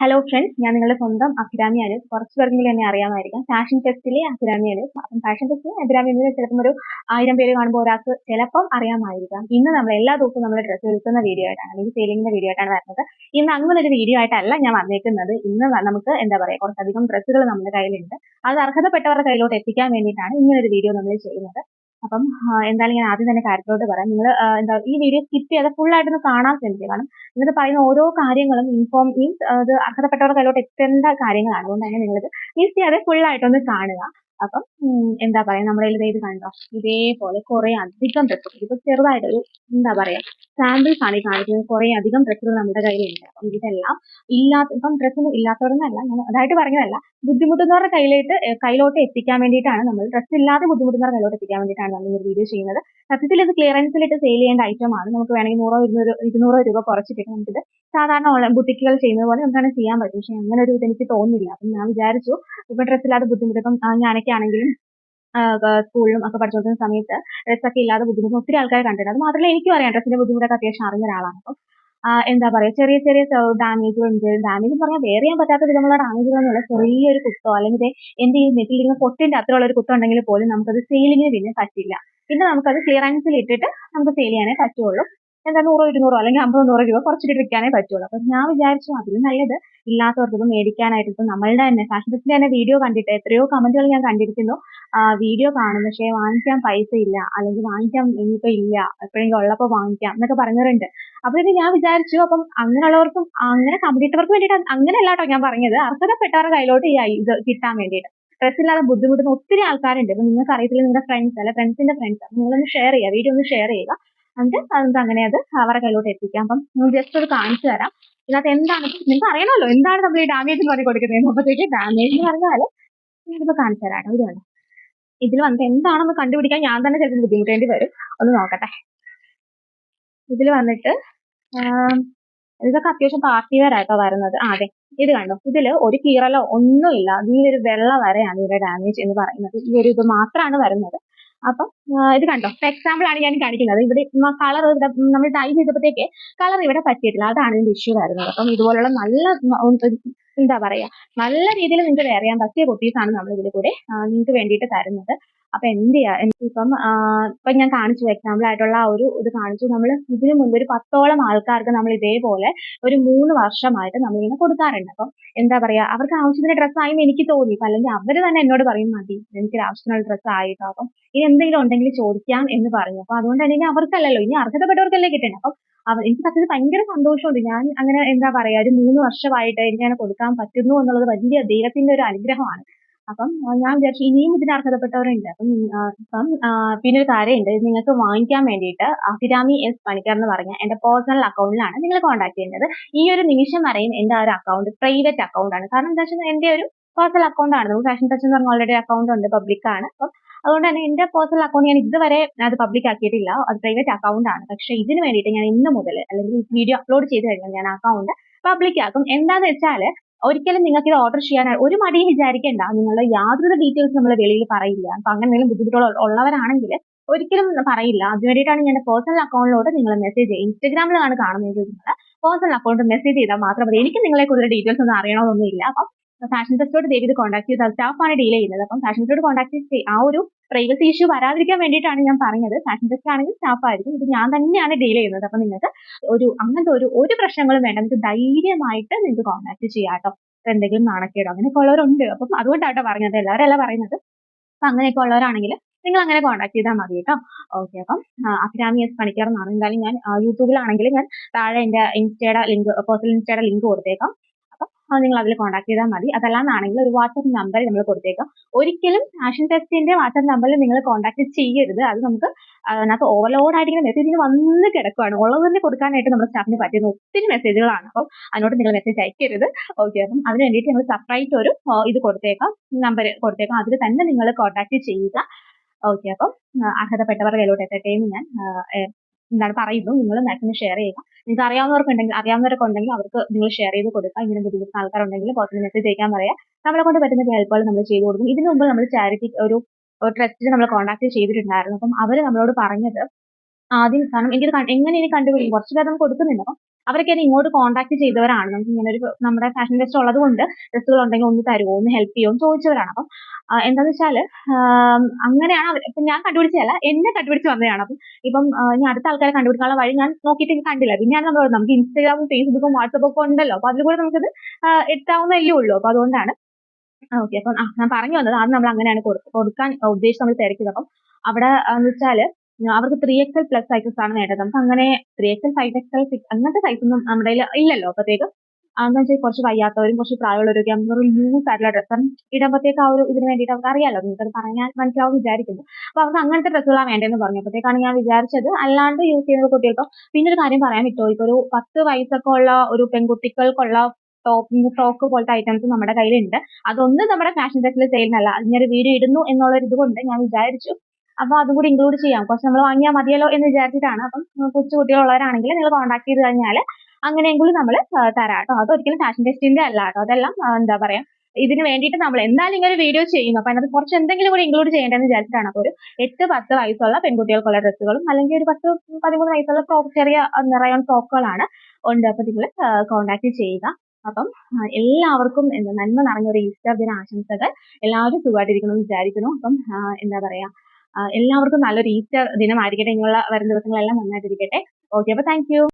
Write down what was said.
Hello friends ഞാൻ നിങ്ങളുടെ സ്വന്തം അഭിരാമി അനൂപ് കുറച്ച് പേർക്കെങ്കിലും എന്നെ അറിയാമായിരിക്കാം. ഫാഷൻ ടെസ്റ്റിലെ അഭിരാമി അനൂപ് അപ്പം ഫാഷൻ ടെസ്റ്റിലെ അഭിരാമി എന്ന് ചിലപ്പം ഒരു ആയിരം പേര് കാണുമ്പോൾ ഒരാൾക്ക് ചിലപ്പം അറിയാമായിരിക്കാം. ഇന്ന് നമ്മൾ എല്ലാ ദിവസവും നമ്മുടെ ഡ്രസ്സ് വിൽക്കുന്ന വീഡിയോ ആയിട്ടാണ് അല്ലെങ്കിൽ സെയിലിംഗിന്റെ വീഡിയോ ആയിട്ടാണ് വരുന്നത്. ഇന്ന് അങ്ങനെ ഒരു വീഡിയോ ആയിട്ടല്ല ഞാൻ വന്നിരിക്കുന്നത്. ഇന്ന് നമുക്ക് എന്താ പറയുക കുറച്ചധികം ഡ്രസ്സുകൾ നമ്മുടെ കയ്യിലുണ്ട്. അത് അർഹതപ്പെട്ടവരുടെ കയ്യിലോട്ട് എത്തിക്കാൻ വേണ്ടിയിട്ടാണ് ഇങ്ങനൊരു വീഡിയോ നമ്മൾ ചെയ്യുന്നത്. അപ്പം എന്തായാലും ഞാൻ ആദ്യം തന്നെ കാര്യത്തിലോട്ട് പറയാം. നിങ്ങൾ എന്താ ഈ വീഡിയോ സ്കിപ്പ് ചെയ്യാതെ ആയിട്ട് ഒന്ന് കാണാൻ ശ്രമിക്കുക. കാരണം ഇന്നത്തെ പറയുന്ന ഓരോ കാര്യങ്ങളും ഇൻഫോം മീൻസ് അത് അർഹതപ്പെട്ടവരുടെ കയ്യിലോട്ട് എത്തേണ്ട കാര്യങ്ങളാണ്. അതുകൊണ്ട് തന്നെ നിങ്ങളിത് മിസ് ചെയ്യാതെ ആയിട്ട് ആയിട്ടൊന്ന് കാണുക. അപ്പം എന്താ പറയാ നമ്മുടെ കയ്യിൽ കണ്ടോ? ഇതേപോലെ കുറെ അധികം ഡ്രസ്സുകൾ ഇപ്പൊ ചെറുതായിട്ടൊരു എന്താ പറയാ സാമ്പിൾസ് ആണ് ഈ കാണിക്കുന്നത്. കുറെ അധികം ഡ്രസ്സുകൾ നമ്മുടെ കയ്യിലുണ്ട്. അപ്പം ഇതെല്ലാം ഇല്ലാത്ത ഇപ്പം ഡ്രസ്സൊന്നും ഇല്ലാത്തവരെന്നല്ല ഞാൻ അതായിട്ട് പറഞ്ഞതല്ല. ബുദ്ധിമുട്ടുന്നവരുടെ കയ്യിലോട്ട് കയ്യിലോട്ട് എത്തിക്കാൻ വേണ്ടിയിട്ടാണ് നമ്മൾ ഡ്രസ്സ് ഇല്ലാതെ ബുദ്ധിമുട്ടുന്നവരുടെ കയ്യിലോട്ട് എത്തിക്കാൻ വേണ്ടിയിട്ടാണ് നമ്മൾ ഈ ഒരു വീഡിയോ ചെയ്യുന്നത്. സത്യത്തിൽ ഇത് ക്ലിയറൻസിലിട്ട് സെയിൽ ചെയ്യേണ്ട ഐറ്റം ആണ്. നമുക്ക് വേണമെങ്കിൽ നൂറോ ഇരുന്നൂറ് ഇരുന്നൂറോ രൂപ കുറച്ചിട്ട് നമുക്കിത് സാധാരണ ഓൺലൈൻ ബുട്ടിക്കുകൾ ചെയ്യുന്നത് പോലെ നമുക്കാണ് ചെയ്യാൻ പറ്റും. പക്ഷെ അങ്ങനെ ഒരു ഇത് എനിക്ക് തോന്നുന്നില്ല. അപ്പം ഞാൻ വിചാരിച്ചു ഇപ്പൊ ഡ്രസ്സ് ഇല്ലാതെ ബുദ്ധിമുട്ട്. ഇപ്പം ഞാനൊക്കെ ആണെങ്കിലും സ്കൂളിലും ഒക്കെ പഠിച്ചുകൊണ്ടിരുന്ന സമയത്ത് ഡ്രസ്സൊക്കെ ഇല്ലാതെ ബുദ്ധിമുട്ട് ഒത്തിരി ആൾക്കാർ കണ്ടിട്ടുണ്ട് അത് മാത്രമല്ല എനിക്കും അറിയാം ഡ്രസ്സിന്റെ ബുദ്ധിമുട്ടൊക്കെ അത്യാവശ്യം അറിഞ്ഞ ഒരാളാണ്. അപ്പം എന്താ പറയാ ചെറിയ ചെറിയ ഡാമേജുകൾ ഉണ്ട്. ഡാമേജ് പറഞ്ഞാൽ വേറെ ചെയ്യാൻ പറ്റാത്ത വിധമുള്ള ഡാമേജുകളൊന്നുമില്ല ചെറിയൊരു കുത്തോ അല്ലെങ്കിൽ എന്റെ ഈ നെറ്റിലിരിക്കുന്ന പൊട്ടിന്റെ അത്രയുള്ള ഒരു കുത്തം ഉണ്ടെങ്കിൽ പോലും നമുക്കത് സെയിലിങ്ങിന് പിന്നെ പറ്റില്ല. പിന്നെ നമുക്കത് ക്ലിയറൻസിൽ ഇട്ടിട്ട് നമുക്ക് സെയിൽ ചെയ്യാനേ പറ്റുള്ളൂ. എന്താ നൂറോ ഇരുന്നൂറോ അല്ലെങ്കിൽ അമ്പതോ നൂറോ രൂപ കുറച്ചിട്ട് വിൽക്കാനേ പറ്റുള്ളൂ. അപ്പൊ ഞാൻ വിചാരിച്ചു അതിലും നല്ലത് ഇല്ലാത്തവർക്ക് ഇത് മേടിക്കാനായിട്ട്. ഇപ്പൊ നമ്മളുടെ തന്നെ ഫാഷൻ തന്നെ വീഡിയോ കണ്ടിട്ട് എത്രയോ കമന്റുകൾ ഞാൻ കണ്ടിരിക്കുന്നു. വീഡിയോ കാണും. പക്ഷേ വാങ്ങിക്കാൻ പൈസ ഇല്ല. അല്ലെങ്കിൽ വാങ്ങിക്കാൻ ഇനിയിപ്പോ ഇല്ല. എപ്പോഴെങ്കിലും ഉള്ളപ്പോ വാങ്ങിക്കാം എന്നൊക്കെ പറഞ്ഞവരുണ്ട്. അപ്പോഴേക്കും ഞാൻ വിചാരിച്ചു. അപ്പം അങ്ങനെയുള്ളവർക്കും അങ്ങനെ കമ്പിട്ടവർക്ക് വേണ്ടിയിട്ട് അങ്ങനെ അല്ലാട്ടോ ഞാൻ പറഞ്ഞത്. അർഹതപ്പെട്ടവരുടെ കയ്യിലോട്ട് ഈ ഇത് കിട്ടാൻ വേണ്ടിയിട്ട്. ഡ്രസ് ഇല്ലാതെ ബുദ്ധിമുട്ടുന്ന ഒത്തിരി ആൾക്കാരുണ്ട്. ഇപ്പൊ നിങ്ങൾക്ക് അറിയത്തില്ല നിങ്ങളുടെ ഫ്രണ്ട്സ് അല്ലെ? ഫ്രണ്ട്സിന്റെ ഫ്രണ്ട്സ് അപ്പൊ നിങ്ങളൊന്ന് ഷെയർ ചെയ്യുക. വീഡിയോ ഒന്ന് ഷെയർ ചെയ്യുക. എന്നിട്ട് നമുക്ക് അങ്ങനെ അത് അവരുടെ കയ്യിലോട്ട് എത്തിക്കാം. അപ്പം ജസ്റ്റ് ഒരു കാണിച്ചു തരാം. ഇതിനകത്ത് എന്താണ് നിങ്ങൾക്ക് അറിയണമല്ലോ എന്താണ് നമ്മൾ ഈ ഡാമേജ് എന്ന് പറഞ്ഞ് കൊടുക്കുന്നത്. അപ്പോഴത്തേക്ക് ഡാമേജ് എന്ന് പറഞ്ഞാൽ ഞാനിപ്പോൾ കാണിച്ചു തരാം കേട്ടോ. ഇത് കണ്ടോ? ഇതിൽ വന്നിട്ട് എന്താണെന്ന് കണ്ടുപിടിക്കാൻ ഞാൻ തന്നെ ചിലപ്പോൾ ബുദ്ധിമുട്ടേണ്ടി വരും. ഒന്ന് നോക്കട്ടെ. ഇതിൽ വന്നിട്ട് ഇതൊക്കെ അത്യാവശ്യം പാർട്ടി വെയർ ആയിട്ടോ വരുന്നത്. ആ അതെ. ഇത് കണ്ടോ? ഇതിൽ ഒരു കീറലോ ഒന്നുമില്ല. ഈ ഒരു വെള്ള വരെയാണ് ഇവിടെ ഡാമേജ് എന്ന് പറയുന്നത്. ഈ ഒരു ഇത് മാത്രമാണ് വരുന്നത്. അപ്പം ഇത് കണ്ടോ? എക്സാമ്പിൾ ആണ് ഞാൻ കാണിക്കുന്നത്. ഇവിടെ കളർ ഇവിടെ നമ്മൾ ടൈം ചെയ്തപ്പോഴത്തേക്ക് കളർ ഇവിടെ പറ്റിയിട്ടില്ല. അതാണ് ഇതിന്റെ ഇഷ്യൂ വരുന്നത്. അപ്പം ഇതുപോലുള്ള നല്ല എന്താ പറയാ? നല്ല രീതിയിൽ നിങ്ങൾക്ക് വേറെ ചെയ്യാൻ പറ്റിയ ആണ് നമ്മൾ ഇതിൽ കൂടെ നിങ്ങൾക്ക് വേണ്ടിയിട്ട് തരുന്നത്. അപ്പൊ എന്ത് ചെയ്യാ ആ, ഇപ്പൊ ഞാൻ കാണിച്ചു എക്സാമ്പിൾ ആയിട്ടുള്ള ആ ഒരു ഇത് കാണിച്ചു. നമ്മൾ ഇതിനു മുൻപ് ഒരു പത്തോളം ആൾക്കാർക്ക് നമ്മൾ ഇതേപോലെ ഒരു മൂന്ന് വർഷമായിട്ട് നമ്മൾ ഇങ്ങനെ കൊടുക്കാറുണ്ട്. അപ്പം എന്താ പറയാ അവർക്ക് ആവശ്യത്തിന് ഡ്രസ്സ് ആയെന്ന് എനിക്ക് തോന്നി. അല്ലെങ്കിൽ അവർ തന്നെ എന്നോട് പറയും മതി എനിക്ക് ആവശ്യത്തിനുള്ള ഡ്രസ്സ് ആയിട്ടോ. അപ്പം ഇനി എന്തെങ്കിലും ഉണ്ടെങ്കിൽ ചോദിക്കാം എന്ന് പറഞ്ഞു. അപ്പൊ അതുകൊണ്ട് തന്നെ ഇനി അവർക്കല്ലല്ലോ ഇനി അർഹതപ്പെട്ടവർക്കല്ലേ കിട്ടണം. അപ്പം അവർ എനിക്ക് സത്യത്തിൽ ഭയങ്കര സന്തോഷമുണ്ട്. ഞാൻ അങ്ങനെ എന്താ പറയാ ഒരു മൂന്ന് വർഷമായിട്ട് എനിക്ക് അങ്ങനെ കൊടുക്കാൻ പറ്റുന്നു എന്നുള്ളത് വലിയ ദൈവത്തിന്റെ ഒരു അനുഗ്രഹമാണ്. അപ്പം ഞാൻ വിചാരിച്ചു ഇനിയും ഇതിന് അർഹതപ്പെട്ടവരുണ്ട്. അപ്പം ഇപ്പം പിന്നെ ഒരു കാര്യമുണ്ട്. നിങ്ങൾക്ക് വാങ്ങിക്കാൻ വേണ്ടിയിട്ട് അഭിരാമി എസ് പണിക്കർ എന്ന് പറഞ്ഞ എന്റെ പേഴ്സണൽ അക്കൗണ്ടിലാണ് നിങ്ങൾ കോൺടാക്ട് ചെയ്യേണ്ടത്. ഈ ഒരു നിമിഷം വരെയും എന്റെ ആ ഒരു അക്കൗണ്ട് പ്രൈവറ്റ് അക്കൗണ്ട് ആണ്. കാരണം എന്താ വെച്ചാൽ എന്റെ ഒരു പേഴ്സണൽ അക്കൗണ്ട് ആണ്. നമുക്ക് ഫാഷൻ ടച്ച് എന്ന് പറഞ്ഞ ഓൾറെഡി അക്കൗണ്ട് ഉണ്ട് പബ്ലിക് ആണ്. അപ്പം അതുകൊണ്ട് തന്നെ എന്റെ പേഴ്സണൽ അക്കൗണ്ട് ഞാൻ ഇതുവരെ അത് പബ്ലിക് ആക്കിയിട്ടില്ല. അത് പ്രൈവറ്റ് അക്കൗണ്ട് ആണ്. പക്ഷെ ഇതിന് വേണ്ടിയിട്ട് ഞാൻ ഇന്ന് മുതൽ അല്ലെങ്കിൽ വീഡിയോ അപ്ലോഡ് ചെയ്ത് കഴിഞ്ഞാൽ ഞാൻ അക്കൗണ്ട് പബ്ലിക് ആക്കും. എന്താന്ന് വെച്ചാൽ ഒരിക്കലും നിങ്ങൾക്ക് ഇത് ഓർഡർ ചെയ്യാൻ ഒരു മടിയും വിചാരിക്കേണ്ട. നിങ്ങളുടെ യാതൊരു ഡീറ്റെയിൽസ് നമ്മൾ വെളിയിൽ പറയില്ല. അപ്പൊ അങ്ങനെ എന്തെങ്കിലും ബുദ്ധിമുട്ടുകൾ ഉള്ളവരാണെങ്കിൽ ഒരിക്കലും പറയില്ല. അതിന് വേണ്ടിയിട്ടാണ് ഞാൻ പേഴ്സണൽ അക്കൗണ്ടിലോട്ട് നിങ്ങൾ മെസ്സേജ് ഇൻസ്റ്റാഗ്രാമിലാണ് കാണുന്നതെങ്കിൽ നിങ്ങൾ പേഴ്സണൽ അക്കൗണ്ട് മെസ്സേജ് ചെയ്താൽ മാത്രം മതി. എനിക്ക് നിങ്ങളെ കൂടുതൽ ഡീറ്റെയിൽസ് ഒന്നും അറിയണമെന്നൊന്നുമില്ല അപ്പം ഫാഷൻ ടെസ്റ്റോട് ദേവി ഇത് കോൺടാക്ട് ചെയ്ത്. സ്റ്റാഫാണ് ഡീൽ ചെയ്യുന്നത്. അപ്പം ഫാഷൻ ടെസ്റ്റോട് കോൺടാക്ട് ആ ഒരു പ്രൈവസി ഇഷ്യൂ വരാതിരിക്കാൻ വേണ്ടിയിട്ടാണ് ഞാൻ പറഞ്ഞത്. ഫാഷൻ ടെസ്റ്റ് ആണെങ്കിൽ സ്റ്റാഫ് ആയിരിക്കും. ഇത് ഞാൻ തന്നെയാണ് ഡീൽ ചെയ്യുന്നത്. അപ്പം നിങ്ങൾക്ക് ഒരു അങ്ങനത്തെ ഒരു ഒരു പ്രശ്നങ്ങളും വേണ്ട. നിങ്ങൾക്ക് ധൈര്യമായിട്ട് നിങ്ങൾക്ക് കോൺടാക്ട് ചെയ്യാം കേട്ടോ. ഇപ്പൊ എന്തെങ്കിലും നാണക്കേടോ അങ്ങനെയൊക്കെ ഉള്ളവരുണ്ട്. അപ്പം അതുകൊണ്ടാട്ടോ പറഞ്ഞത്. എല്ലാവരും അല്ല പറയുന്നത്. അപ്പൊ അങ്ങനെയൊക്കെ ഉള്ളവരാണെങ്കിൽ നിങ്ങൾ അങ്ങനെ കോൺടാക്ട് ചെയ്താൽ മതി കേട്ടോ. ഓക്കെ അപ്പം അഭിരാമി എസ് പണിക്കർ എന്നാണ്. എന്തായാലും ഞാൻ യൂട്യൂബിലാണെങ്കിൽ ഞാൻ താഴെ എന്റെ ഇൻസ്റ്റയുടെ ലിങ്ക് പേഴ്സണൽ ഇൻസ്റ്റയുടെ ലിങ്ക് കൊടുത്തേക്കാം. നിങ്ങൾ അതിൽ കോൺടാക്ട് ചെയ്താൽ മതി. അതല്ലാന്നാണെങ്കിൽ ഒരു വാട്സപ്പ് നമ്പർ നമ്മൾ കൊടുത്തേക്കാം. ഒരിക്കലും ഫാഷൻ ടെസ്റ്റിന്റെ വാട്സപ്പ് നമ്പറിൽ നിങ്ങൾ കോൺടാക്ട് ചെയ്യരുത്. അത് നമുക്ക് അതിനകത്ത് ഓവർലോഡ് ആയിട്ട് മെസ്സേജ് വന്ന് കിടക്കുകയാണ് ഉള്ളത് തന്നെ കൊടുക്കാനായിട്ട് നമ്മുടെ സ്റ്റാഫിന് പറ്റുന്ന ഒത്തിരി മെസ്സേജുകളാണ് അപ്പം അതിനോട് നിങ്ങൾ മെസ്സേജ് അയക്കരുത്. ഓക്കെ അപ്പം അതിന് വേണ്ടിയിട്ട് ഞങ്ങൾ സെപ്പറേറ്റ് ഒരു ഇത് കൊടുത്തേക്കാം. നമ്പർ കൊടുത്തേക്കാം. അതിൽ തന്നെ നിങ്ങൾ കോൺടാക്ട് ചെയ്യുക. ഓക്കെ അപ്പം അർഹതപ്പെട്ടവരുടെ കയ്യിലോട്ട് എത്തട്ടെ എന്ന് ഞാൻ എന്താണ് പറയുന്നു നിങ്ങൾ മാക്സിമം ഷെയർ ചെയ്യുക. നിങ്ങൾക്ക് അറിയാവുന്നവർക്ക് ഉണ്ടെങ്കിൽ അറിയാവുന്നവരൊക്കെ ഉണ്ടെങ്കിൽ അവർക്ക് നിങ്ങൾ ഷെയർ ചെയ്ത് കൊടുക്കുക. ഇങ്ങനെ ബുദ്ധിമുട്ടുന്ന ആൾക്കാരുണ്ടെങ്കിൽ പേഴ്സണൽ മെസ്സേജ് അയക്കാൻ പറയാം. നമ്മളെ കൊണ്ട് പറ്റുന്ന ഹെൽപ്പുകൾ നമ്മൾ ചെയ്തു കൊടുക്കും. ഇതിനു മുമ്പ് നമ്മൾ ചാരിറ്റി ഒരു ട്രസ്റ്റിൽ നമ്മൾ കോൺടാക്ട് ചെയ്തിട്ടുണ്ടായിരുന്നു. അപ്പം അവർ നമ്മളോട് പറഞ്ഞത് ആദ്യം കാരണം എനിക്കത് എങ്ങനെ ഇനി കണ്ടുപിടിക്കും? കുറച്ച് പേർ നമുക്ക് കൊടുക്കുന്നുണ്ട്. അപ്പം അവരൊക്കെ ഇങ്ങോട്ട് കോൺടാക്ട് ചെയ്തവരാണ്. നമുക്ക് ഇങ്ങനെ ഒരു നമ്മുടെ ഫാഷൻ ടെസ്റ്റ് ഉള്ളത് കൊണ്ട് ഡ്രസ്സുകൾ ഉണ്ടെങ്കിൽ ഒന്ന് തരുമോ ഒന്ന് ഹെൽപ്പ് ചെയ്യുമോ ചോദിച്ചവരാണ്. അപ്പം എന്താന്ന് വെച്ചാൽ അങ്ങനെയാണ് ഇപ്പൊ ഞാൻ കണ്ടുപിടിച്ചതല്ല എന്നെ കണ്ടുപിടിച്ച് വന്നതാണ്. അപ്പം ഇപ്പം ഞാൻ അടുത്ത ആൾക്കാരെ കണ്ടുപിടിക്കാനുള്ള വഴി ഞാൻ നോക്കിയിട്ട് കണ്ടില്ല. പിന്നെയാണ് നമ്മൾ നമുക്ക് ഇൻസ്റ്റാഗ്രാമും ഫേസ്ബുക്കും വാട്സപ്പും ഒക്കെ ഉണ്ടല്ലോ. അപ്പൊ അതിലൂടെ നമുക്കത് എത്താവുന്നല്ലേ ഉള്ളൂ. അപ്പൊ അതുകൊണ്ടാണ്. ഓക്കെ അപ്പം ഞാൻ പറഞ്ഞു വന്നത് ആദ്യം നമ്മൾ അങ്ങനെയാണ് കൊടുക്കാൻ ഉദ്ദേശിച്ച് നമ്മൾ തിരക്കിയത്. അപ്പം അവിടെ എന്ന് വെച്ചാൽ അവർക്ക് ത്രീ എക്സൽ പ്ലസ് സൈസസ് ആണ് വേണ്ടത് നമുക്ക് അങ്ങനെ three XL five XL six അങ്ങനത്തെ സൈസ് ഒന്നും നമ്മുടെ ഇല്ലല്ലോ. അപ്പോഴത്തേക്ക് വെച്ചാൽ കുറച്ച് വയ്യാത്തവരും കുറച്ച് പ്രായമുള്ളവരൊക്കെ ആകുമ്പോൾ ഒരു ലൂസ് ആയിട്ടുള്ള ഡ്രസ്സ് ഇടുമ്പോഴത്തേക്ക് ആ ഒരു ഇതിന് വേണ്ടിയിട്ട് അവർക്ക് അറിയാലോ നിങ്ങൾക്ക് പറഞ്ഞാൽ മനസ്സിലാവും വിചാരിക്കുന്നു. അപ്പൊ അവർക്ക് അങ്ങനത്തെ ഡ്രസ്സുകളാണ് വേണ്ടതെന്ന് പറഞ്ഞു. അപ്പോഴത്തേക്കാണ് ഞാൻ വിചാരിച്ചത്. അല്ലാണ്ട് യൂസ് ചെയ്യുന്ന കുട്ടികൾക്കോ പിന്നെ ഒരു കാര്യം പറയാൻ പറ്റുമോ? ഇപ്പൊ ഒരു പത്ത് വയസ്സൊക്കെ ഉള്ള ഒരു പെൺകുട്ടികൾക്കുള്ള ടോപ്പ് ഫ്രോക്ക് പോലത്തെ ഐറ്റംസ് നമ്മുടെ കയ്യിലുണ്ട്. അതൊന്നും നമ്മുടെ ഫാഷൻ ടെസ്റ്റിൽ ചെയ്യുന്നല്ല അതിനൊരു വീഡിയോ ഇടുന്നു എന്നുള്ള ഒരു ഇതുകൊണ്ട് ഞാൻ വിചാരിച്ചു. അപ്പൊ അതും കൂടി ഇൻക്ലൂഡ് ചെയ്യാം. കുറച്ച് നമ്മൾ വാങ്ങിയാൽ മതിയല്ലോ എന്ന് വിചാരിച്ചിട്ടാണ്. അപ്പം കൊച്ചു കുട്ടികളുള്ളവരാണെങ്കിൽ നിങ്ങൾ കോൺടാക്ട് ചെയ്ത് കഴിഞ്ഞാൽ അങ്ങനെയെങ്കിലും നമ്മൾ തരാം കേട്ടോ അത് ഒരിക്കലും ഫാഷൻ ടെസ്റ്റിന്റെ അല്ല കേട്ടോ അതെല്ലാം എന്താ പറയാ ഇതിന് വേണ്ടിയിട്ട് നമ്മൾ എന്തായാലും ഇങ്ങനെ വീഡിയോ ചെയ്യുന്നു. അപ്പൊ അതിനകത്ത് കുറച്ച് എന്തെങ്കിലും കൂടി ഇൻക്ലൂഡ് ചെയ്യേണ്ടതെന്ന് വിചാരിച്ചിട്ടാണ്. അപ്പൊ ഒരു എട്ട് പത്ത് വയസ്സുള്ള പെൺകുട്ടികൾക്കുള്ള ഡ്രസ്സുകളും അല്ലെങ്കിൽ ഒരു പത്ത് പതിമൂന്ന് വയസ്സുള്ള ഫ്രോക്ക് ചെറിയ നിറയോൺ ഫ്രോക്കുകളാണ് ഉണ്ട്. അപ്പൊ നിങ്ങൾ കോൺടാക്ട് ചെയ്യുക. അപ്പം എല്ലാവർക്കും എന്താ നന്മ നിറഞ്ഞ ഒരു ഈസ്റ്റർ ദിന ആശംസകൾ എല്ലാവരും സുഖമായിട്ടിരിക്കണം എന്ന് വിചാരിക്കുന്നു. അപ്പം എന്താ പറയാ എല്ലാവർക്കും നല്ലൊരു ഈസ്റ്റർ ദിനമായിരിക്കട്ടെ. ഇനിയുള്ള വരും ദിവസങ്ങളെല്ലാം നന്നായിട്ടിരിക്കട്ടെ. ഓക്കെ അപ്പൊ താങ്ക്